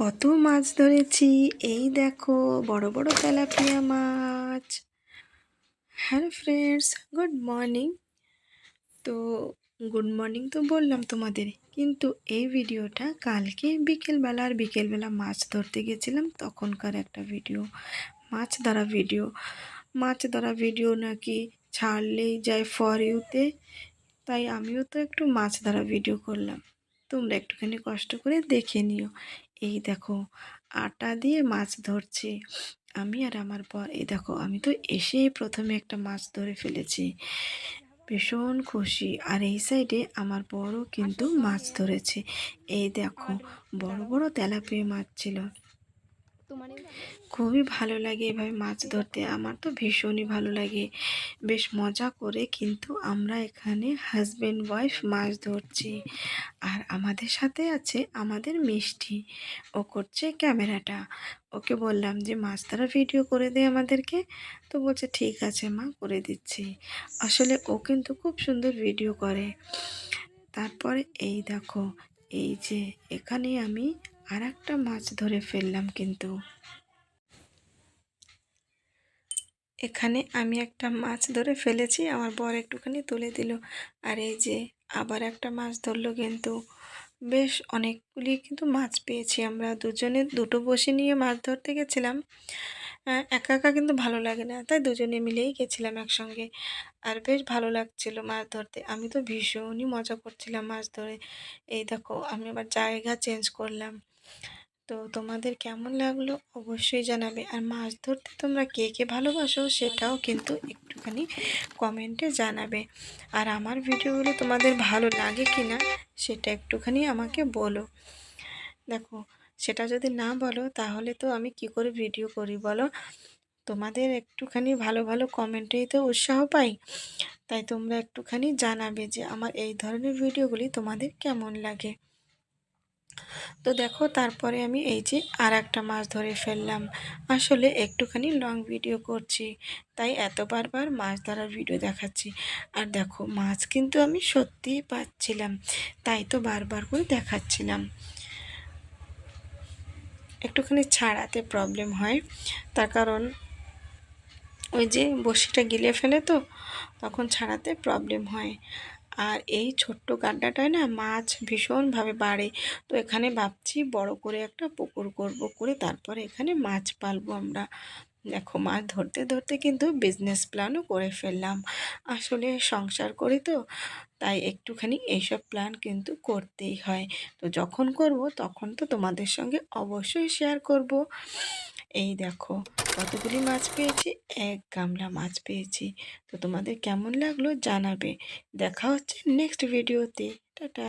কত মাছ ধরেছি, এই দেখো, বড় বড় তেলাপিয়া মাছ। হ্যালো ফ্রেন্ডস গুড মর্নিং তো গুড মর্নিং তো বললাম তোমাদের, কিন্তু এই ভিডিওটা কালকে বিকেলবেলা আর বিকেলবেলা মাছ ধরতে গেছিলাম, তখনকার একটা ভিডিও, মাছ ধরা ভিডিও। মাছ ধরা ভিডিও নাকি ছাড়লেই যায় ফর ইউতে তাই আমিও তো একটু মাছ ধরা ভিডিও করলাম। তোমরা একটুখানি কষ্ট করে দেখে নিও। এই দেখো, আটা দিয়ে মাছ ধরছি। আমি আর আমার বর, এই দেখো, আমি তো এসেই প্রথমে একটা মাছ ধরে ফেলেছি। ভীষণ খুশি। আর এই সাইডে আমার বড় কিন্তু মাছ ধরেছে। এই দেখো, বড় বড় তেলাপিয়া মাছ ছিল। খুবই ভালো লাগে এভাবে মাছ ধরতে। আমার তো ভীষণই ভালো লাগে। বেশ মজা করে কিন্তু আমরা এখানে হাজব্যান্ড ওয়াইফ মাছ ধরছি। আর আমাদের সাথে আছে আমাদের মিষ্টি। ও করছে ক্যামেরাটা। ওকে বললাম যে, মাছ ধরা ভিডিও করে দে আমাদেরকে। তো বলছে, ঠিক আছে মা, করে দিচ্ছি। আসলে ও কিন্তু খুব সুন্দর ভিডিও করে। তারপরে এই দেখো, এই যে এখানে আমি আর একটা মাছ ধরে ফেললাম কিন্তু। এখানে আমি একটা মাছ ধরে ফেলেছি, আমার বর একটুখানি তুলে দিল। আর এই যে আবার একটা মাছ ধরলো কিন্তু। বেশ অনেকগুলি কিন্তু মাছ পেয়েছি আমরা দুজনে, দুটো বসে নিয়ে মাছ ধরতে গেছিলাম। একা একা কিন্তু ভালো লাগে না, তাই দুজনে মিলেই গেছিলাম একসঙ্গে। আর বেশ ভালো লাগছিল মাছ ধরতে, আমি তো ভীষণই মজা করছিলাম মাছ ধরে। এই দেখো, আমি আবার জায়গা চেঞ্জ করলাম। তো তোমাদের কেমন লাগল অবশ্যই জানাবে। আর মাছ ধরতে তোমরা কে কে ভালোবাসো সেটাও কিন্তু একটুখানি কমেন্টে জানাবে। আর আমার ভিডিওগুলো তোমাদের ভালো লাগে কি না সেটা একটুখানি আমাকে বলো। দেখো, সেটা যদি না বলো তাহলে তো আমি কি করে ভিডিও করি বলো? তোমাদের একটুখানি ভালো ভালো কমেন্টেই তো উৎসাহ পাই। তাই তোমরা একটুখানি জানাবে যে আমার এই ধরনের ভিডিওগুলি তোমাদের কেমন লাগে। তো দেখো, তারপরে আমি এই যে আর একটা মাছ ধরে ফেললাম। আসলে একটুখানি লং ভিডিও করছি, তাই এত বারবার মাছ ধরার ভিডিও দেখাচ্ছি। আর দেখো, মাছ কিন্তু আমি সত্যিই পাচ্ছিলাম, তাই তো বারবার করে দেখাচ্ছিলাম। একটুখানি ছাড়াতে প্রবলেম হয়। তার কারণ, ওই যে বসিটা গিলে ফেলে তো, তখন ছাড়াতে প্রবলেম হয়। আর এই ছোট্ট গাড্ডাটায় না মাছ ভীষণভাবে বাড়ে। তো এখানে ভাবছি বড় করে একটা পুকুর করব করে তারপরে এখানে মাছ পালবো আমরা। দেখো মাছ ধরতে ধরতে কিন্তু বিজনেস প্ল্যানও করে ফেললাম। আসলে সংসার করি তো, তাই একটুখানি এইসব প্ল্যান কিন্তু করতেই হয়। তো যখন করব তখন তো তোমাদের সঙ্গে অবশ্যই শেয়ার করব। এই দেখো, কতগুলি মাছ পেয়েছি, এক গামলা মাছ পেয়েছি। তো তোমাদের কেমন লাগল জানাবে। দেখা হচ্ছে নেক্সট ভিডিওতে টাটা।